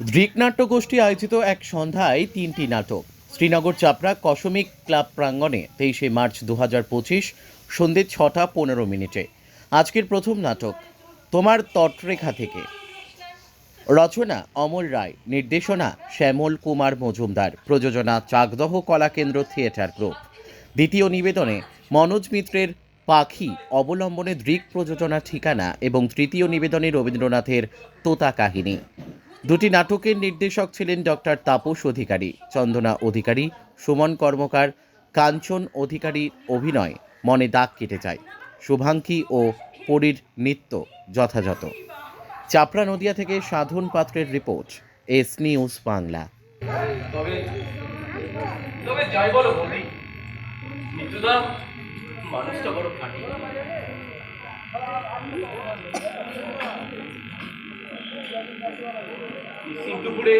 দৃক নাট্যগোষ্ঠী আয়োজিত এক সন্ধ্যায় তিনটি নাটক। শ্রীনগর চাপড়া কসমিক ক্লাব প্রাঙ্গণে তেইশে মার্চ দু হাজার পঁচিশ সন্ধ্যে ছটা পনেরো মিনিটে। আজকের প্রথম নাটক, তোমার তটরেখা থেকে। রচনা, অমল রায়। নির্দেশনা, শ্যামল কুমার মজুমদার। প্রযোজনা, চাকদহ কলাকেন্দ্র থিয়েটার গ্রুপ। দ্বিতীয় নিবেদনে, মনোজ মিত্রের পাখি, অবলম্বনে দৃক প্রযোজনা ঠিকানা এবং তৃতীয় নিবেদনে রবীন্দ্রনাথের তোতা কাহিনী। দুটি নাটকের নির্দেশক ছিলেন ডক্টর তাপস অধিকারী, চন্দনা অধিকারী, সুমন কর্মকার, কাঞ্চন অধিকারীর অভিনয় মনে দাগ কেটে যায়। শুভাঙ্কি ও পরীর নৃত্য যথাযথ। চাপড়া নদিয়া থেকে সাধন পাত্রের রিপোর্ট, এস নিউজ বাংলা। মানুষটা বড় সিদ্ধপুরে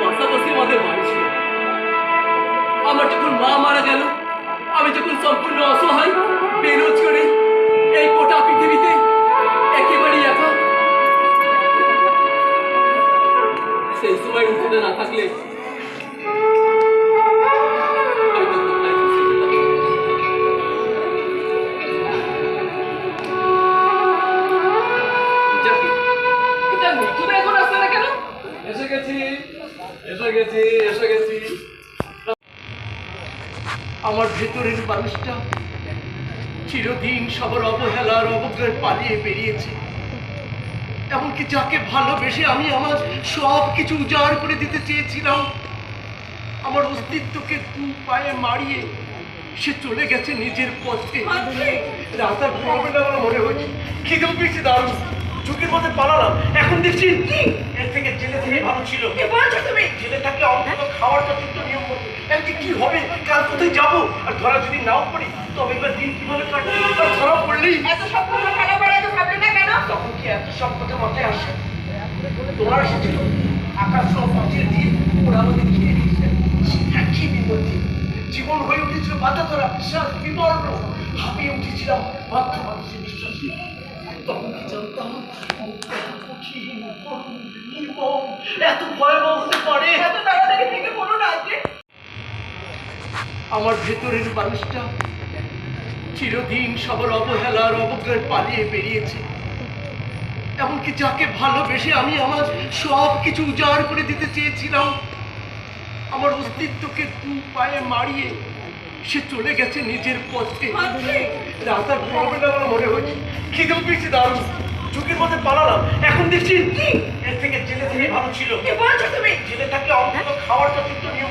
পাশাপাশি আমাদের বাড়ি ছিল। আমার যখন মা মারা গেল আমি যখন সম্পূর্ণ অসহায় আমার ভেতরের মানুষটা চিরদিন সবার অবহেলার অবগ্রহে পালিয়ে বেরিয়েছে। এমনকি যাকে ভালোবেসে আমি আমার সব কিছু উজাড় করে দিতে চেয়েছিলাম আমার অস্তিত্বকে দু পায়ে মারিয়ে সে চলে গেছে নিজের পথে। রাস্তার প্রবলেম আমার মনে হয়েছে খিদেও পেয়েছি দারুণ। ঝুঁকির মধ্যে পালালাম। এখন দেখছি এর থেকে জেলে থেকে ভালো ছিল। তুমি? জেলে থাকলে অন্তত খাওয়ার যথেষ্ট এমনি কি হবে? কাল কোথায় যাব? আর ধরা যদি নাও পড়ি তবে এবার দিন কীভাবে কাটবে? ধরা পড়লেই? এত সব কথা এত ভাবলে না কেন? তখন কি এত সব কথা মাথায় আসে? তোমার এসেছিল আকাশ সব দিয়ে ওরা আমাদের ঘিরে দিয়েছে। একই বিপত্তি। জীবন হয়ে উঠেছিল বাধা ধরা বিশ্বাস বিবর্ণ। হাঁপিয়ে উঠেছিলাম বাধ্য মানুষের বিশ্বাস তখন কি জানতাম? এত ভয়াবহ হতে পারে? এত তাড়াতাড়ি থেকে বলো না আজকে আমার ভেতরের মানুষটা চিরদিন সবার অবহেলার অবগ্রহে পালিয়ে বেরিয়েছে। এমনকি যাকে ভালোবেসে আমি আমার সব কিছু উজাড় করে দিতে চেয়েছিলাম আমার অস্তিত্বকে দু পায়ে মারিয়ে সে চলে গেছে নিজের পথে। রাস্তার প্রবলেম আমার মনে হয়েছে খিদেও পেয়েছি দারুণ। ঝুঁকির মধ্যে পালালাম এখন দেখছি এর থেকে জেলে থেকে ভালো ছিল। কি বলছো তুমি? জেলে থাকলে অন্তত খাওয়ার যথেষ্ট নিয়ম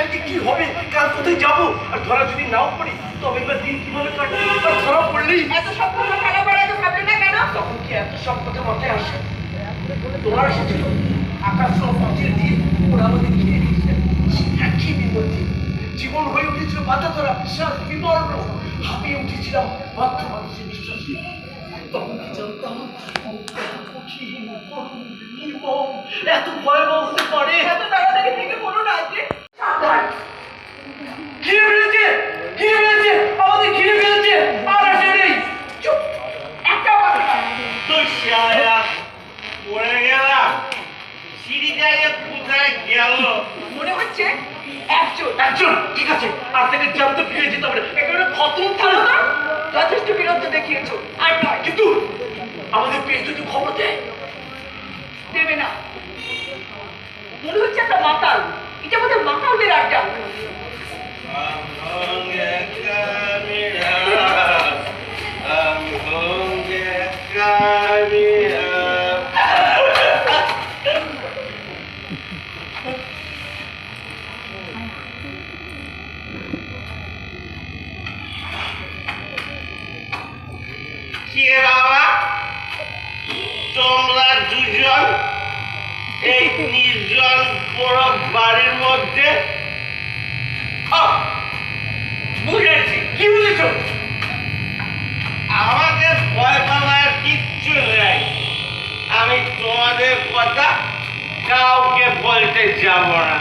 এমনি কি হবে? কাল কোথায় যাব? আর ধরা যদি নাও পড়ি তবে এবার দিন কীভাবে কাটবে? আর ধরা পড়লেই এত সব কথা খারাপ আর এত ভাবলে না কেন? তখন কি এত সব কথা মাথায় আসে? তোমার এসেছিল আকাশ সব পাঠিয়ে দিয়ে ওরা আমাদের ঘিরে দিয়েছে একই বিপত্তি। জীবন হয়ে উঠেছিল বাধা ধরা বিশ্বাস বিবর্ণ। হাঁপিয়ে উঠেছিলাম বাধ্য মানুষের বিশ্বাস তখন কি জানতাম কঠিন নির্মম, এত ভয়াবহ হতে পারে? এত তাড়াতাড়ি থেকে বলো না ঘিরে ফেলেছে ঘিরে ফেলেছে আমাদের ঘিরে ফেলেছে আর আসে নেই। চুপ একটা কথা তুই শালা পড়ে গেলাম। সিঁড়িটা কোথায় গেল? মনে হচ্ছে একজন। একজন ঠিক আছে। আর থেকে জানতে ফিরে যেতে হবে একেবারে খতম। না যথেষ্ট আর নয়। কিন্তু আমাদের যদি খবর দেয়, দেবে না। মনে হচ্ছে একটা মাতাল। এটা আমাদের মাতালদের আড্ডা। বড় বাড়ির মধ্যে? বুঝেছি। কি বুঝেছ? আমাকে ভয় পাওয়ার কিচ্ছু নেই। আমি তোমাদের কথা কাউকে বলতে যাব না।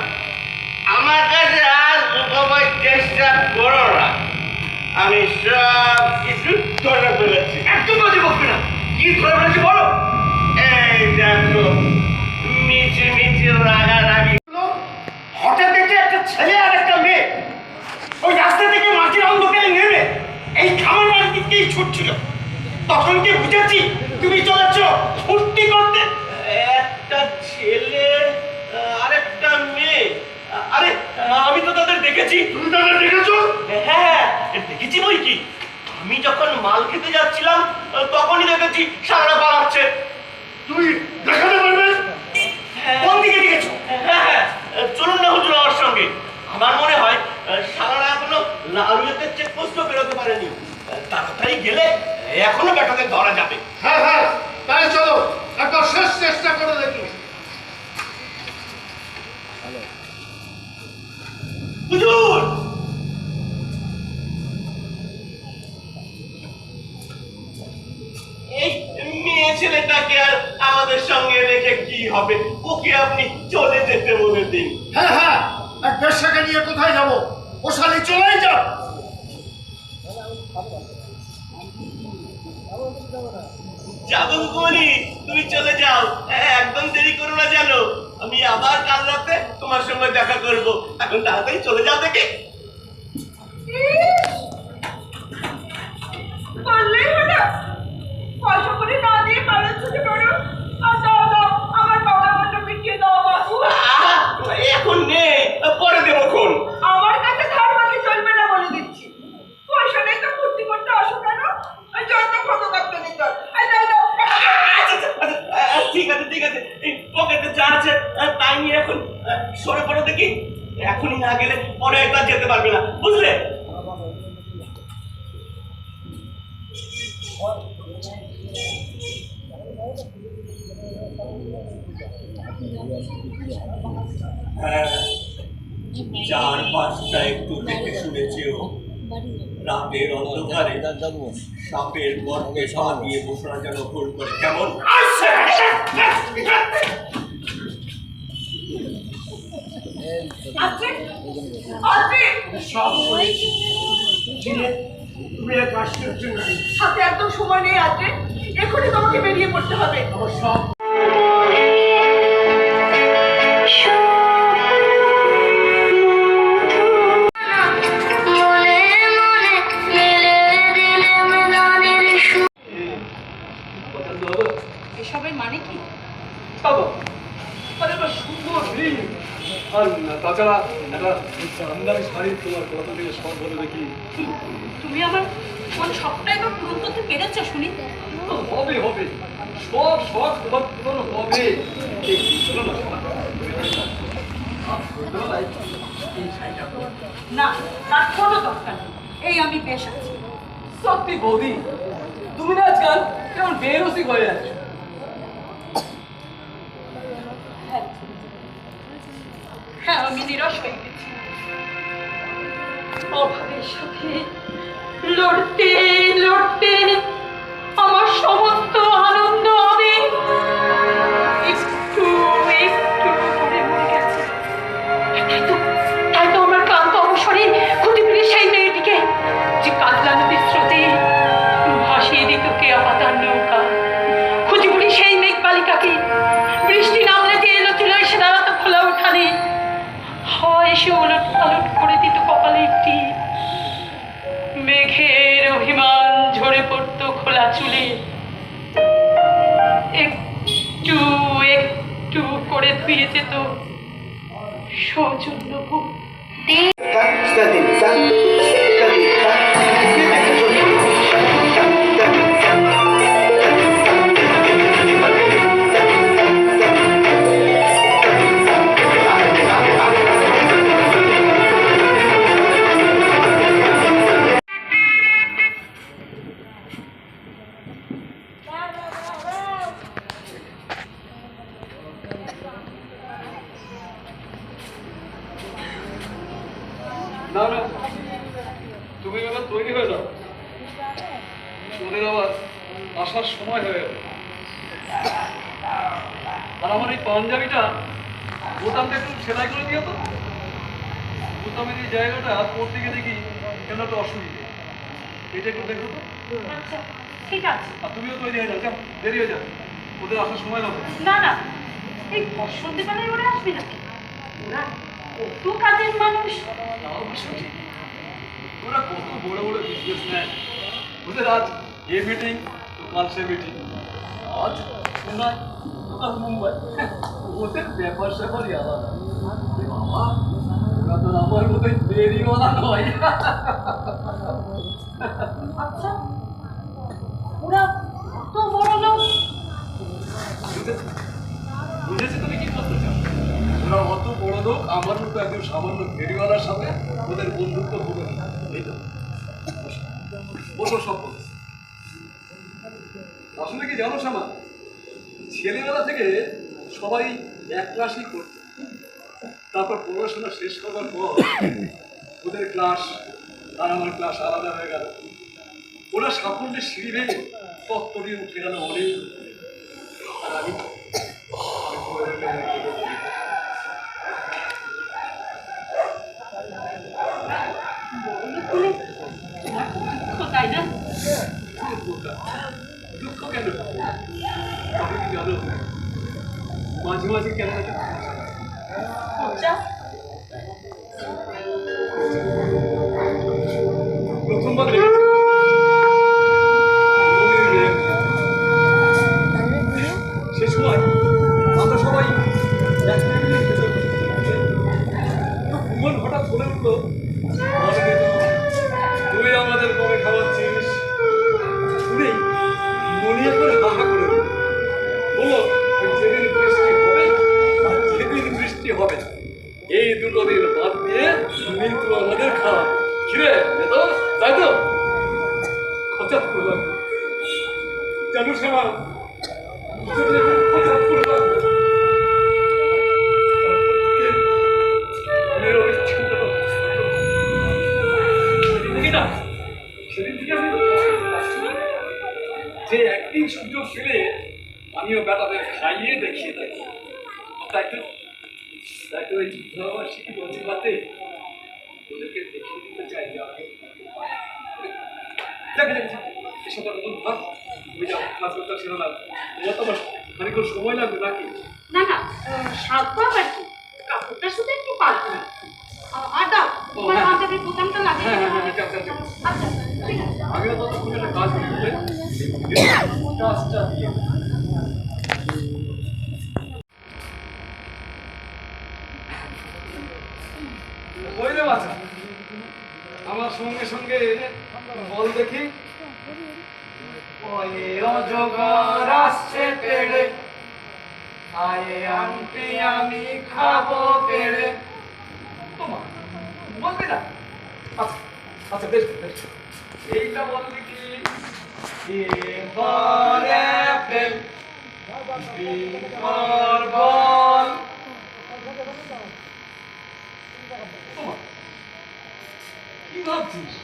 আমার কাছে আর লুকাবার চেষ্টা করো না। আমি সব কিছু ধরে ফেলেছি। একদম বাজে বকবে না। কি ধরে ফেলেছি বলো? এই দেখো হঠাৎ একটা ছেলে আর একটা মেয়ে। ওই রাস্তা থেকে মাটির অন্ধকারে এই খামার বাড়ির ছুটছিল। তখন আর একটা মেয়ে। আরে আমি তো তাদের দেখেছি। তুমি তাদের হ্যাঁ দেখেছি বই কি? আমি যখন মাল খেতে যাচ্ছিলাম তখনই দেখেছি সারা পালাচ্ছে। তুই দেখাতে পারবে চলুন না হুজুর আমার সঙ্গে। আমার মনে হয় সারা এখনও লালুয়েতে চেকপোস্টও বেরোতে পারেনি। তাড়াতাড়ি গেলে এখনও বেটাদের ধরা যাবে। হ্যাঁ হ্যাঁ তাই চলো একবার শেষ চেষ্টা করে দেখি। হুজুর! এই মেয়ে ছেলেটাকে আর আমাদের সঙ্গে রেখে কি হবে? ওকে আপনি চলে যেতে বলে দিন। হ্যাঁ হ্যাঁ এক বেশ্যাকে নিয়ে কোথায় যাব? ও শালি চলেই যাও। যাব বলি তুমি চলে যাও। হ্যাঁ, একদম দেরি করো না জানো আমি আবার কাল রাতে তোমার সঙ্গে দেখা করব। এখন তাড়াতাড়ি চলে যাও দেখে। পরে দেবো কোন আমার কাছে ধার বাকি চলবে না বলে দিচ্ছি। পয়সা নেই তো ফুর্তি করতে আসো কেন? ওই যত কত কাটতে নিতে ঠিক আছে ঠিক আছে। এই পকেটে যা আছে তাই নিয়ে এখন সরে পড়ো দেখি। এখনই না গেলে পরে একবার যেতে পারবে না। বুঝলে? হ্যাঁ, চার পাঁচটা একটু দেখে শুনেছেও। রাতের অন্ধকারে সাপের গর্তে পা দিয়ে বসরা যেন ভুল করে কেমন। হাতে একদম সময় নেই আছে এখনই তোমাকে বেরিয়ে পড়তে হবে। সব তাছাড়া একটা আমদানি শাড়ি তোমার কত থেকে সব বলে দেখি। তুমি আমার কোন সবটাই তো পূরণ করতে পেরেছ শুনি? হবে হবে। সব শখ তোমার পূরণ হবে। না, তার কোনো দরকার এই আমি বেশ আছি। সত্যি বৌদি তুমি না আজকাল কেমন বেরসিক হয়ে যাচ্ছ হ্যাঁ আমি নিরাশ হয়ে গেছি। অভাবের সাথে লড়তে লড়তে আমার সমস্ত করে তো সৌজন্য বুক না না। তুমি এবার তৈরি হয়ে যাও। ওদের আবার আসার সময় হয়ে গেল। আর আমার এই পাঞ্জাবিটা বোতামটা একটু সেলাই করে দিও তো। বোতামের এই জায়গাটা পড়তে গিয়ে দেখি কেন একটা অসুবিধে। এটা একটু দেখো তো। আচ্ছা ঠিক আছে। আর তুমিও তৈরি হয়ে যাও যাও দেরি হয়ে যাও ওদের আসার সময় হবে। না না। এই বসন্তকালে ওরা আসবে নাকি? ওরা? কত কাজের মানুষ। ওরা কত বড় বড় বিজনেসম্যান ওদের আজ এ মিটিং কাল সে মিটিং আজ চেন্নাই কাল মুম্বাই ওদের ব্যাপার স্যাপারই আলাদা বাবা ওরা তো আমার মতোই দেরিওয়ালা নয় আচ্ছা ওরা তো বড় লোক বুঝেছি তুমি ওরা অত বড় লোক, আমার মতো একজন সামান্য ফেরিওয়ালার সাথে ওদের বন্ধুত্ব হবে না। এই তো। বসো সব আসলে কি জানো শ্যামা? ছেলেবেলা থেকে সবাই এক ক্লাসই করতো। তারপর পড়াশোনা শেষ করার পর ওদের ক্লাস আর আমার ক্লাস আলাদা হয়ে গেল। ওরা সাফল্যের সিঁড়ি ভেঙে তত্ত্ব দিয়ে উঠে গেল অনেক। আর আমি আমি পড়ে রইলাম এক জায়গায়। বড় লোক হলে তোমার খুব সেদিন যে একদিন সুযোগ পেলে আমিও বেটাদের খাইয়ে দেখিয়ে থাকি তাই তো তাই তো এই যুদ্ধবার্ষিকী প্রতিবাদে ওদেরকে দেখিয়ে দিতে চাই যে আমি দেখে দেখে এসব ভাব। ওই যা ক্লাস করতে ছিল না তোমার তো সময় লাগবে নাকি? না না সাধ্য আবার কি। কাপড়টা শুধু একটু পাল্টে আর দাও তোমার। পাঞ্জাবির বোতামটা লাগিয়ে হ্যাঁ, হ্যাঁ। হ্যাঁ, যাও। আচ্ছা ঠিক আছে আগে তো কাজ করতে কাজটা দিয়ে A for apple B for ball তোমার কি ভাবছিস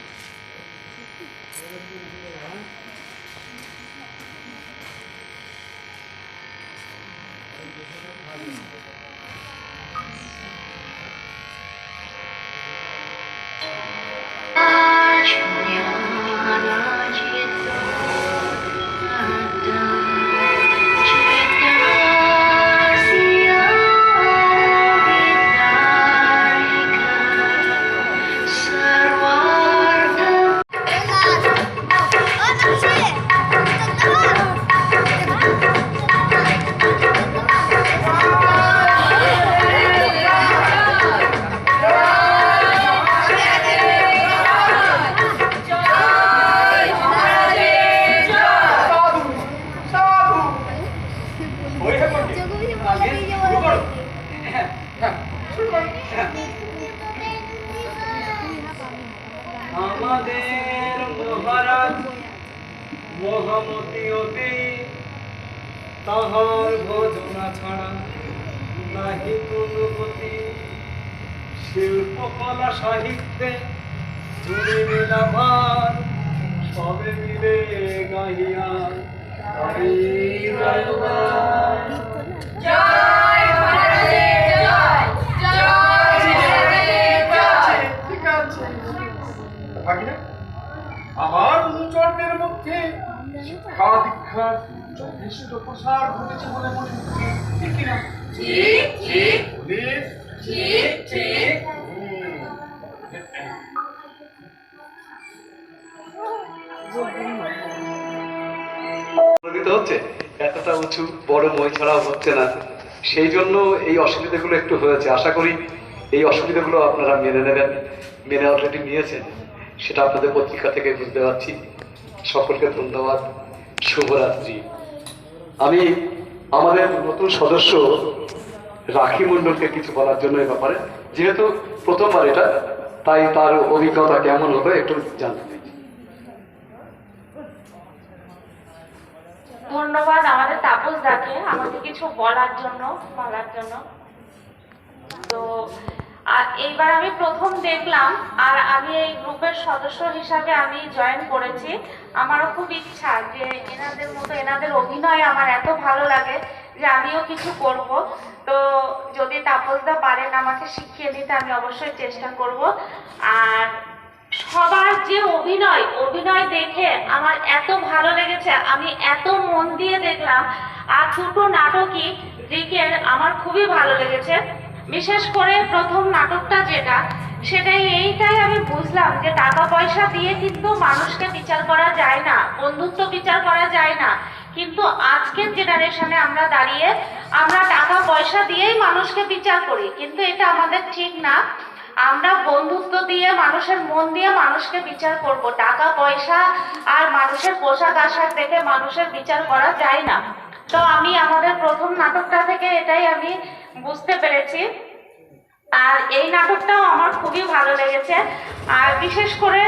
আগে শুরু করো হ্যাঁ হ্যাঁ শুরু করো হ্যাঁ আমাদের মহারাজ মহামতি অতি তাহার ভজনা ছাড়া নাহি কোনো গতি শিল্পকলা সাহিত্যে জুড়ে মেলাভার সবে মিলে গাহিয়া হরি আমার অনুচরদের মধ্যে শিক্ষা দীক্ষার যথেষ্ট প্রসার ঘটেছে বলে মনে হচ্ছে ঠিক কিনা ঠিক ঠিক ঠিক ঠিক। হচ্ছে এতটা উঁচু, বড় মই ছাড়াও হচ্ছে না। সেই জন্য এই অসুবিধাগুলো একটু হয়েছে। আশা করি এই অসুবিধাগুলো আপনারা মেনে নেবেন। মেনে অলরেডি নিয়েছেন। সেটা আপনাদের পত্রিকা থেকে বুঝতে পারছি। সকলকে ধন্যবাদ। শুভরাত্রি। আমি আমাদের নতুন সদস্য রাখি মণ্ডলকে কিছু বলার জন্য এই ব্যাপারে। যেহেতু প্রথমবার এটা, তাই তার অভিজ্ঞতা কেমন হবে একটু জানতে চাই। ধন্যবাদ আমাদের তাপস দাকে আমাকে কিছু বলার জন্য বলার জন্য। তো আর এইবার আমি প্রথম দেখলাম, আর আমি এই গ্রুপের সদস্য হিসাবে আমি জয়েন করেছি। আমারও খুব ইচ্ছা যে এনাদের মতো, এনাদের অভিনয় আমার এত ভালো লাগে যে আমিও কিছু করব। তো, যদি তাপসদা পারেন আমাকে শিখিয়ে দিতে, আমি অবশ্যই চেষ্টা করব। আর সবার যে অভিনয় অভিনয় দেখে আমার এত ভালো লেগেছে, আমি এত মন দিয়ে দেখলাম। আর দুটো নাটকই দিকের আমার খুবই ভালো লেগেছে। বিশেষ করে প্রথম নাটকটা যেটা, সেটাই এইটাই আমি বুঝলাম যে টাকা পয়সা দিয়ে কিন্তু মানুষকে বিচার করা যায় না, বন্ধুত্ব বিচার করা যায় না। কিন্তু আজকের জেনারেশনে আমরা দাঁড়িয়ে আমরা টাকা পয়সা দিয়েই মানুষকে বিচার করি, কিন্তু এটা আমাদের ঠিক না। আমরা বন্ধুত্ব দিয়ে, মানুষের মন দিয়ে মানুষকে বিচার করব। টাকা, পয়সা আর মানুষের পোশাক আশাক দেখে মানুষের বিচার করা যায় না। তো আমি আমাদের প্রথম নাটকটা থেকে এটাই আমি বুঝতে পেরেছি। আর এই নাটকটাও আমার খুবই ভালো লেগেছে। আর বিশেষ করে